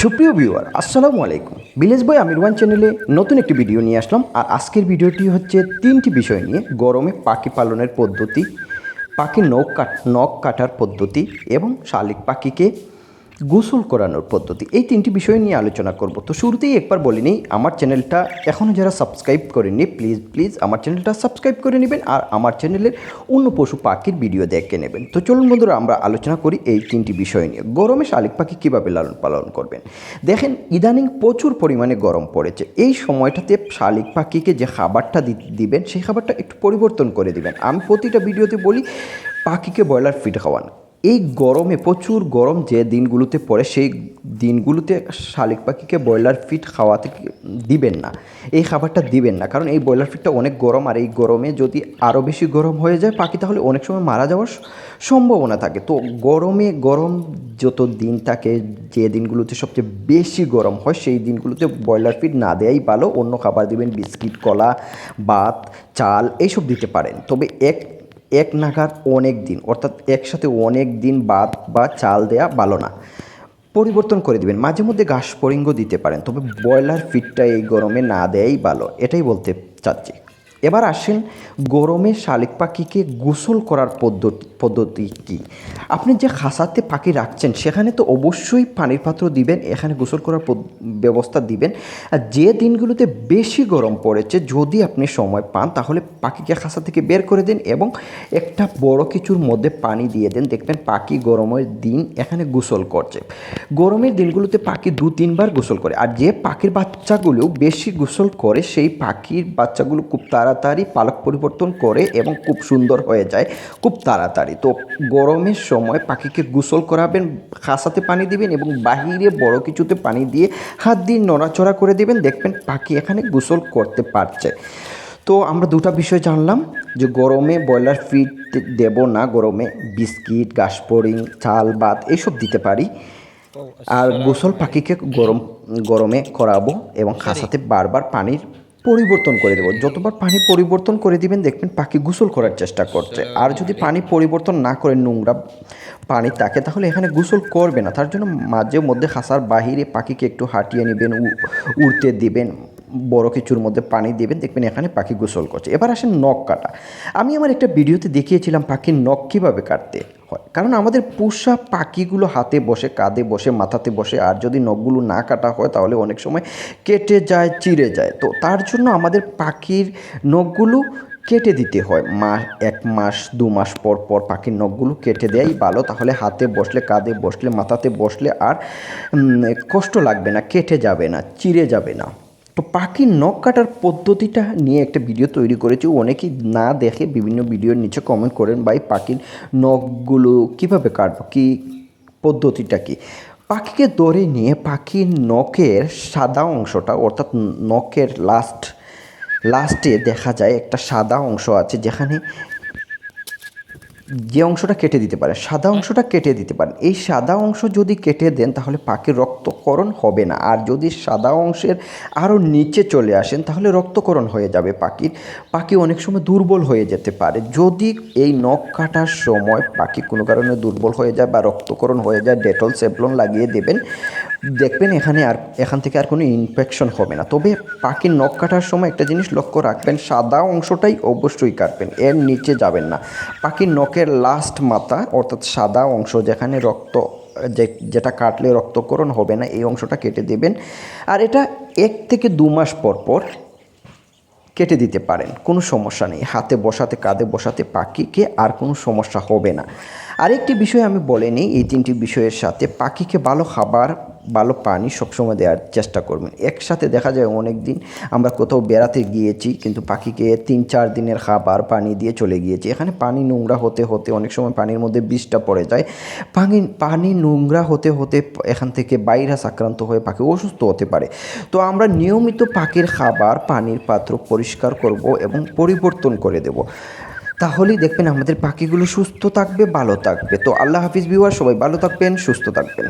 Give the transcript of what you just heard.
সুপ্রিয় ভিউয়ার, আসসালামু আলাইকুম। ভিলেজ বয় আমির ওয়ান চ্যানেলে নতুন একটি ভিডিও নিয়ে আসলাম। আর আজকের ভিডিওটি হচ্ছে তিনটি বিষয় নিয়ে, গরমে পাখি পালনের পদ্ধতি পাখির নখ কাট নখ কাটার পদ্ধতি এবং শালিক পাখিকে গোসল করানোর পদ্ধতি। এই তিনটি বিষয় নিয়ে আলোচনা করব। তো শুরুতেই একবার বলে নিই, আমার চ্যানেলটা এখনও যারা সাবস্ক্রাইব করেননি, প্লিজ প্লিজ আমার চ্যানেলটা সাবস্ক্রাইব করে নেবেন আর আমার চ্যানেলের অন্য পশু পাখির ভিডিও দেখে নেবেন। তো চলুন বন্ধুরা, আমরা আলোচনা করি এই তিনটি বিষয় নিয়ে। গরমে শালিক পাখি কীভাবে লালন পালন করবেন? দেখেন, ইদানিং প্রচুর পরিমাণে গরম পড়েছে। এই সময়টাতে শালিক পাখিকে যে খাবারটা দিবেন, সেই খাবারটা একটু পরিবর্তন করে দিবেন। আমি প্রতিটা ভিডিওতে বলি, পাখিকে ব্রয়লার ফিড খাওয়ান। এই গরমে, প্রচুর গরম যে দিনগুলোতে পড়ে, সেই দিনগুলোতে শালিক পাখিকে ব্রয়লার ফিট খাওয়াতে দিবেন না? এই খাবারটা দিবেন না। কারণ এই ব্রয়লার ফিটটা অনেক গরম, আর এই গরমে যদি আরও বেশি গরম হয়ে যায়, পাখি তাহলে অনেক সময় মারা যাওয়ার সম্ভাবনা থাকে। তো গরমে গরম যত দিন থাকে, যে দিনগুলোতে সবচেয়ে বেশি গরম হয়, সেই দিনগুলোতে ব্রয়লার ফিড না দেয়াই ভালো। অন্য খাবার দিবেন, বিস্কিট, কলা, ভাত, চাল, এইসব দিতে পারেন। তবে এক এক নাগাদ অনেক দিন, অর্থাৎ একসাথে অনেক দিন বাদ বা চাল দেয়া ভালো না। পরিবর্তন করে দিবেন, মাঝে মধ্যে ঘাস পরিঙ্গ দিতে পারেন, তবে ব্রয়লার ফিডটা এই গরমে না দেয়াই ভালো, এটাই বলতে চাচ্ছি। এবার আসেন গরমে শালিক পাখিকে গোসল করার পদ্ধতি পদ্ধতি কী? আপনি যে খাসাতে পাখি রাখছেন, সেখানে তো অবশ্যই পানির পাত্র দিবেন, এখানে গোসল করার ব্যবস্থা দিবেন। আর যে দিনগুলোতে বেশি গরম পড়েছে, যদি আপনি সময় পান, তাহলে পাখিকে খাসা থেকে বের করে দিন এবং একটা বড় কিছুর মধ্যে পানি দিয়ে দেন। দেখবেন পাখি গরমের দিন এখানে গোসল করছে। গরমের দিনগুলোতে পাখি দু, তিনবার গোসল করে। আর যে পাখির বাচ্চাগুলো বেশি গোসল করে, সেই পাখির বাচ্চাগুলো খুব তাড়াতাড়ি পালক পরিবর্তন করে এবং খুব সুন্দর হয়ে যায় খুব তাড়াতাড়ি। তো গরমের সময় পাখিকে গোসল করাবেন খাসাতে পানি দিবেন এবং বাহিরে বড় কিছুতে পানি দিয়ে হাত দিয়ে নড়াচড়া করে দিবেন দেখবেন পাখি এখানে গোসল করতে পারছে। তো আমরা দুটো বিষয় জানলাম যে গরমে ব্রয়লার ফিড দেব না গরমে বিস্কিট গাছপরিং চাল ভাত এইসব দিতে পারি। আর গোসল পাখিকে গরম গরমে করাবো এবং খাসাতে বারবার পানির পরিবর্তন করে দেবো। যতবার পানি পরিবর্তন করে দিবেন দেখবেন পাখি গোসল করার চেষ্টা করছে। আর যদি পানি পরিবর্তন না করে নোংরা পানি থাকে তাহলে এখানে গোসল করবে না। তার জন্য মাঝে মধ্যে হাসার বাহিরে পাখিকে একটু হাঁটিয়ে নেবেন উড়তে দিবেন বড় কিছুর মধ্যে পানি দেবেন দেখবেন এখানে পাখি গোসল করছে। এবার আসেন নখ কাটা। আমি আমার একটা ভিডিওতে দেখিয়েছিলাম পাখির নখ কীভাবে কাটতে। হয়। কারণ আমাদের পোষা পাখিগুলো হাতে বসে, কাঁধে বসে, মাথাতে বসে, আর যদি নখগুলো না কাটা হয় তাহলে অনেক সময় কেটে যায়, চিড়ে যায়। তো তার জন্য আমাদের পাখির নখগুলো কেটে দিতে হয়। মাস এক মাস, দু মাস পর পর পাখির নখগুলো কেটে দেয়াই ভালো। তাহলে হাতে বসলে, কাঁধে বসলে, মাথাতে বসলে আর কষ্ট লাগবে না, কেটে যাবে না, চিড়ে যাবে না। তো পাখির নখ কাটার পদ্ধতিটা নিয়ে একটা ভিডিও তৈরি করেছি। অনেকেই না দেখে বিভিন্ন ভিডিওর নিচে কমেন্ট করেন, ভাই, পাখির নখগুলো কীভাবে কাটবো? কী পদ্ধতিটা কি? পাখিকে ধরে নিয়ে পাখির নখের সাদা অংশটা, অর্থাৎ নখের লাস্ট লাস্টে দেখা যায় একটা সাদা অংশ আছে যেখানে যে অংশটা কেটে দিতে পারে, সাদা অংশটা কেটে দিতে পারেন এই সাদা অংশ যদি কেটে দেন, তাহলে পাখির রক্তকরণ হবে না। আর যদি সাদা অংশের আরও নিচে চলে আসেন, তাহলে রক্তকরণ হয়ে যাবে পাখির। পাখি অনেক সময় দুর্বল হয়ে যেতে পারে। যদি এই নখ কাটার সময় পাখি কোনো কারণে দুর্বল হয়ে যায় বা রক্তকরণ হয়ে যায়, ডেটল সেভলন লাগিয়ে দেবেন দেখবেন এখানে আর এখান থেকে আর কোনো ইনফেকশন হবে না। তবে পাখির নখ কাটার সময় একটা জিনিস লক্ষ্য রাখবেন, সাদা অংশটাই অবশ্যই কাটবেন, এর নিচে যাবেন না। পাখির নখের লাস্ট মাথা, অর্থাৎ সাদা অংশ যেখানে রক্ত, যে, যেটা কাটলে রক্তকরণ হবে না, এই অংশটা কেটে দেবেন। আর এটা এক থেকে দু মাস পর পর কেটে দিতে পারেন, কোনো সমস্যা নেই। হাতে বসাতে, কাঁধে বসাতে পাখিকে আর কোনো সমস্যা হবে না। আরেকটি বিষয় আমি বলে নিই, এই তিনটি বিষয়ের সাথে পাখিকে ভালো খাবার ভালো পানি সবসময় দেওয়ার চেষ্টা করবেন। একসাথে দেখা যায় অনেক দিন আমরা কোথাও বেড়াতে গিয়েছি, কিন্তু পাখিকে তিন চার দিনের খাবার পানি দিয়ে চলে গিয়েছি। এখানে পানি নোংরা হতে হতে, অনেক সময় পানির মধ্যে বিষটা পড়ে যায়। পানি পানি নোংরা হতে হতে এখান থেকে ভাইরাস আক্রান্ত হয়ে পাখি অসুস্থ হতে পারে। তো আমরা নিয়মিত পাখির খাবার, পানির পাত্র পরিষ্কার করব এবং পরিবর্তন করে দেব। তাহলেই দেখবেন আমাদের পাখিগুলো সুস্থ থাকবে, ভালো থাকবে। তো আল্লাহ হাফিজ বিওয়ার সবাই ভালো থাকবেন, সুস্থ থাকবেন।